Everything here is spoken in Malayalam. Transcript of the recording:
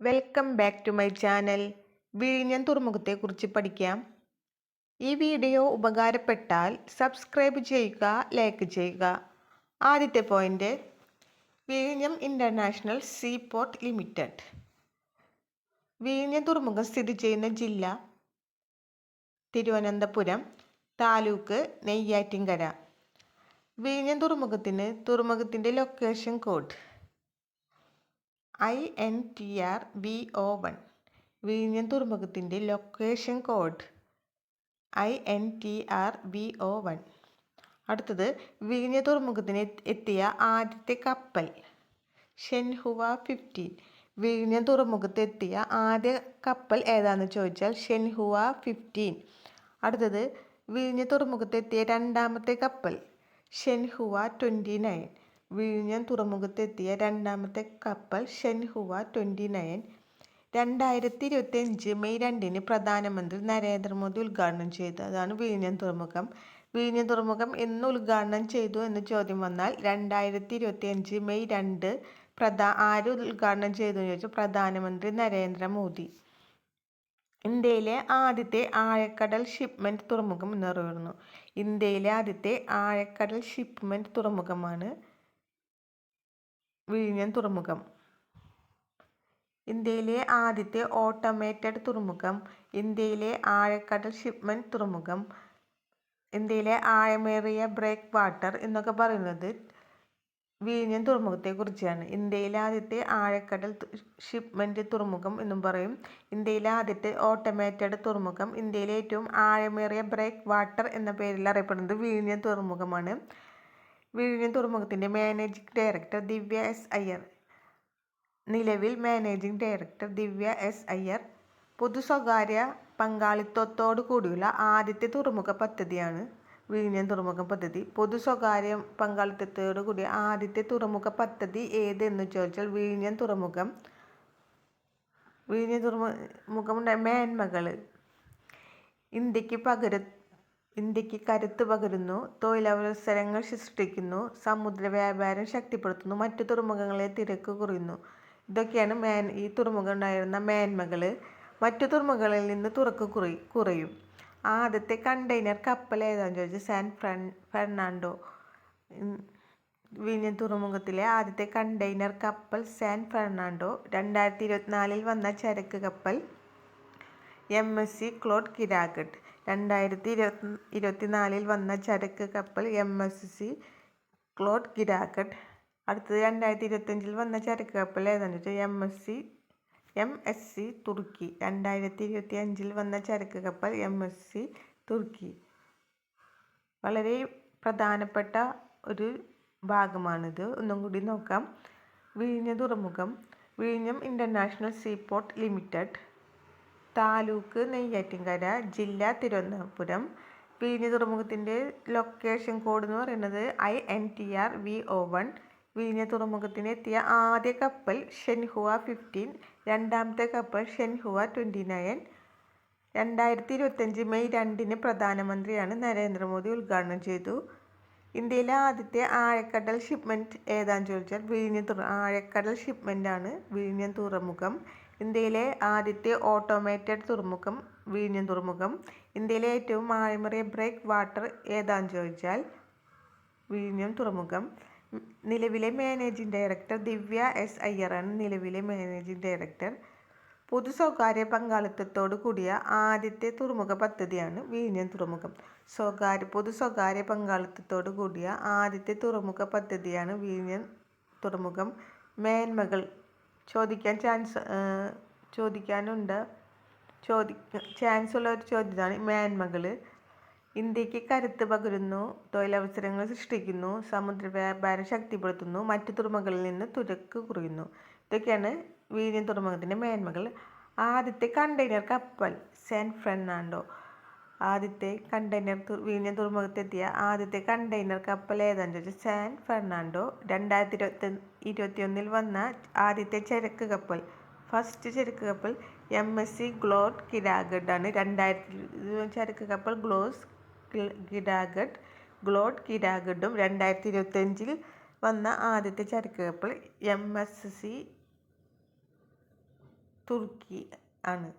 Welcome back to my channel വിഴിഞ്ഞം തുറമുഖത്തെക്കുറിച്ച് പഠിക്കാം. ഈ വീഡിയോ ഉപകാരപ്പെട്ടാൽ സബ്സ്ക്രൈബ് ചെയ്യുക ലൈക്ക് ചെയ്യുക. ആദ്യത്തെ പോയിന്റ് വിഴിഞ്ഞം ഇന്റർനാഷണൽ സീ പോർട്ട് ലിമിറ്റഡ് വിഴിഞ്ഞം തുറമുഖം സ്ഥിതി ചെയ്യുന്ന ജില്ല തിരുവനന്തപുരം താലൂക്ക് നെയ്യാറ്റിൻകര. വിഴിഞ്ഞം തുറമുഖത്തിന് തുറമുഖത്തിന്റെ location code I N T R V O one. വിഴിഞ്ഞം തുറമുഖത്തിന്റെ location code I N T R V O one. അടുത്തത് വിഴിഞ്ഞ തുറമുഖത്തിന് എത്തിയ ആദ്യത്തെ കപ്പൽ ഷെൻഹുവ ഫിഫ്റ്റീൻ വിഴിഞ്ഞ തുറമുഖത്ത് എത്തിയ ആദ്യ കപ്പൽ ഏതാണെന്ന് ചോദിച്ചാൽ ഷെൻഹുവ ഫിഫ്റ്റീൻ അടുത്തത് വിഴിഞ്ഞ തുറമുഖത്ത് എത്തിയ രണ്ടാമത്തെ കപ്പൽ ഷെൻഹുവ ട്വന്റി നയൻ വിഴിഞ്ഞം തുറമുഖത്തെത്തിയ രണ്ടാമത്തെ കപ്പൽ ഷെൻഹുവ ട്വന്റി നയൻ രണ്ടായിരത്തി ഇരുപത്തി അഞ്ച് മെയ് രണ്ടിന് പ്രധാനമന്ത്രി നരേന്ദ്രമോദി ഉദ്ഘാടനം ചെയ്തു. അതാണ് വിഴിഞ്ഞം തുറമുഖം. വിഴിഞ്ഞം തുറമുഖം എന്ന് ഉദ്ഘാടനം ചെയ്തു എന്ന് ചോദ്യം വന്നാൽ രണ്ടായിരത്തി ഇരുപത്തി അഞ്ച് മെയ് രണ്ട് പ്രധാ ആര് ഉദ്ഘാടനം ചെയ്തു എന്ന് ചോദിച്ചാൽ പ്രധാനമന്ത്രി നരേന്ദ്രമോദി. ഇന്ത്യയിലെ ആദ്യത്തെ ആഴക്കടൽ ഷിപ്മെന്റ് തുറമുഖം എന്നറിയപ്പെടുന്നു ഇന്ത്യയിലെ ആദ്യത്തെ ആഴക്കടൽ ഷിപ്മെന്റ് തുറമുഖമാണ് വിഴിഞ്ഞം തുറമുഖം. ഇന്ത്യയിലെ ആദ്യത്തെ ഓട്ടോമേറ്റഡ് തുറമുഖം ഇന്ത്യയിലെ ആഴക്കടൽ ഷിപ്മെന്റ് തുറമുഖം ഇന്ത്യയിലെ ആഴമേറിയ ബ്രേക്ക് വാട്ടർ എന്നൊക്കെ പറയുന്നത് വിഴിഞ്ഞം തുറമുഖത്തെക്കുറിച്ചാണ് ഇന്ത്യയിലെ ആദ്യത്തെ ആഴക്കടൽ ഷിപ്മെന്റ് തുറമുഖം എന്നും പറയും. ഇന്ത്യയിലെ ആദ്യത്തെ ഓട്ടോമേറ്റഡ് തുറമുഖം ഇന്ത്യയിലെ ഏറ്റവും ആഴമേറിയ ബ്രേക്ക് വാട്ടർ എന്ന പേരിൽ അറിയപ്പെടുന്നത് വിഴിഞ്ഞം തുറമുഖമാണ്. വിഴിഞ്ഞം തുറമുഖത്തിന്റെ managing director Divya S Iyer. നിലവിൽ managing director Divya S Iyer പൊതു സ്വകാര്യ പങ്കാളിത്തത്തോടു കൂടിയുള്ള ആദ്യത്തെ തുറമുഖ പദ്ധതിയാണ് വിഴിഞ്ഞം തുറമുഖ പദ്ധതി. പൊതു സ്വകാര്യ പങ്കാളിത്തത്തോടു കൂടിയ ആദ്യത്തെ തുറമുഖ പദ്ധതി ഏതെന്ന് ചോദിച്ചാൽ വിഴിഞ്ഞം തുറമുഖം വിഴിഞ്ഞം തുറമുഖം മേന്മകൾ ഇന്ത്യയ്ക്ക് പകര ഇന്ത്യയ്ക്ക് കരുത്ത് പകരുന്നു തൊഴിലവസരങ്ങൾ സൃഷ്ടിക്കുന്നു സമുദ്ര വ്യാപാരം ശക്തിപ്പെടുത്തുന്നു മറ്റു തുറമുഖങ്ങളെ തിരക്ക് കുറയുന്നു. ഇതൊക്കെയാണ് മേൻ ഈ തുറമുഖം ഉണ്ടായിരുന്ന മേന്മകൾ മറ്റു തുറമുഖങ്ങളിൽ നിന്ന് തുറക്ക് കുറയും കുറയും. ആദ്യത്തെ കണ്ടെയ്നർ കപ്പൽ ഏതാണെന്ന് ചോദിച്ചാൽ സാൻ ഫ്രൺ ഫെർണാണ്ടോ. വിഴിഞ്ഞം തുറമുഖത്തിലെ ആദ്യത്തെ കണ്ടെയ്നർ കപ്പൽ സാൻ ഫെർണാണ്ടോ. രണ്ടായിരത്തി ഇരുപത്തിനാലിൽ വന്ന ചരക്ക് കപ്പൽ എം എസ് സി ക്ലോഡ് കിരാഗട്ട് രണ്ടായിരത്തി ഇരുപത്തി ഇരുപത്തിനാലിൽ വന്ന ചരക്ക് കപ്പൽ എം എസ് സി ക്ലോഡ് ഗിരാക്കട്ട് അടുത്തത് രണ്ടായിരത്തി ഇരുപത്തഞ്ചിൽ വന്ന ചരക്ക് കപ്പൽ ഏതാണെന്ന് വെച്ചാൽ M S C M S C തുർക്കി. രണ്ടായിരത്തി ഇരുപത്തി അഞ്ചിൽ വന്ന ചരക്ക് കപ്പൽ എം എസ് സി തുർക്കി. വളരെ പ്രധാനപ്പെട്ട ഒരു ഭാഗമാണിത്. ഒന്നും കൂടി നോക്കാം. വിഴിഞ്ഞ തുറമുഖം. വിഴിഞ്ഞം international seaport limited. Taluk Neyyattinkara ജില്ല തിരുവനന്തപുരം. വിഴിഞ്ഞ തുറമുഖത്തിന്റെ ലൊക്കേഷൻ കോഡ് എന്ന് പറയുന്നത് I N T R V O one വിഴിഞ്ഞ തുറമുഖത്തിന് എത്തിയ ആദ്യ കപ്പൽ ഷെൻഹുവ ഫിഫ്റ്റീൻ രണ്ടാമത്തെ കപ്പൽ ഷെൻഹുവ ട്വന്റി നയൻ രണ്ടായിരത്തി ഇരുപത്തഞ്ച് മെയ് രണ്ടിന് പ്രധാനമന്ത്രിയാണ് നരേന്ദ്രമോദി ഉദ്ഘാടനം ചെയ്തു. ഇന്ത്യയിലെ ആദ്യത്തെ ആഴക്കടൽ ഷിപ്മെന്റ് ഏതാണെന്ന് ചോദിച്ചാൽ വിഴിഞ്ഞ തുറ ആഴക്കടൽ ഷിപ്മെന്റാണ് വിഴിഞ്ഞ തുറമുഖം. ഇന്ത്യയിലെ ആദ്യത്തെ ഓട്ടോമേറ്റഡ് തുറമുഖം വിഴിഞ്ഞം തുറമുഖം. ഇന്ത്യയിലെ ഏറ്റവും ആഴമേറിയ ബ്രേക്ക് വാട്ടർ ഏതാണെന്ന് ചോദിച്ചാൽ വിഴിഞ്ഞം തുറമുഖം. നിലവിലെ മാനേജിംഗ് ഡയറക്ടർ ദിവ്യ എസ് അയ്യറാണ് നിലവിലെ മാനേജിംഗ് ഡയറക്ടർ പൊതു സ്വകാര്യ പങ്കാളിത്തത്തോടു കൂടിയ ആദ്യത്തെ തുറമുഖ പദ്ധതിയാണ് വിഴിഞ്ഞം തുറമുഖം. സ്വകാര്യ പൊതു സ്വകാര്യ പങ്കാളിത്തത്തോടു കൂടിയ ആദ്യത്തെ തുറമുഖ പദ്ധതിയാണ് വിഴിഞ്ഞം തുറമുഖം. മേന്മകൾ ചോദിക്കാൻ ചാൻസ് ചോദിക്കാനുണ്ട്. ചോദി ചാൻസ് ഉള്ള ഒരു ചോദ്യമാണ് മേന്മകൾ ഇന്ത്യയ്ക്ക് കരുത്ത് പകരുന്നു തൊഴിലവസരങ്ങൾ സൃഷ്ടിക്കുന്നു സമുദ്ര വ്യാപാരം ശക്തിപ്പെടുത്തുന്നു മറ്റു തുറമുഖങ്ങളിൽ നിന്ന് തുരക്ക് കുറയുന്നു. ഇതൊക്കെയാണ് വീര്യം തുറമുഖത്തിന്റെ മേന്മകൾ ആദ്യത്തെ കണ്ടെയ്നർ കപ്പൽ സാൻ ഫെർണാണ്ടോ ആദ്യത്തെ കണ്ടെയ്നർ വിഴിഞ്ഞം തുറമുഖത്തെത്തിയ ആദ്യത്തെ കണ്ടെയ്നർ കപ്പൽ ഏതാണെന്ന് ചോദിച്ചാൽ സാൻ ഫെർണാണ്ടോ രണ്ടായിരത്തി ഇരുപത്തി ഇരുപത്തിയൊന്നിൽ വന്ന ആദ്യത്തെ ചരക്ക് കപ്പൽ ഫസ്റ്റ് ചരക്ക് കപ്പൽ എം എസ് സി ഗ്ലോഡ് കിരാഗഡ് ആണ്. രണ്ടായിരത്തി ചരക്ക് കപ്പൽ ഗ്ലോസ് കിരാഗഡ് ഗ്ലോഡ് കിരാഗഡും രണ്ടായിരത്തി ഇരുപത്തഞ്ചിൽ വന്ന ആദ്യത്തെ ചരക്ക് കപ്പൽ എം എസ് സി തുർക്കി ആണ്.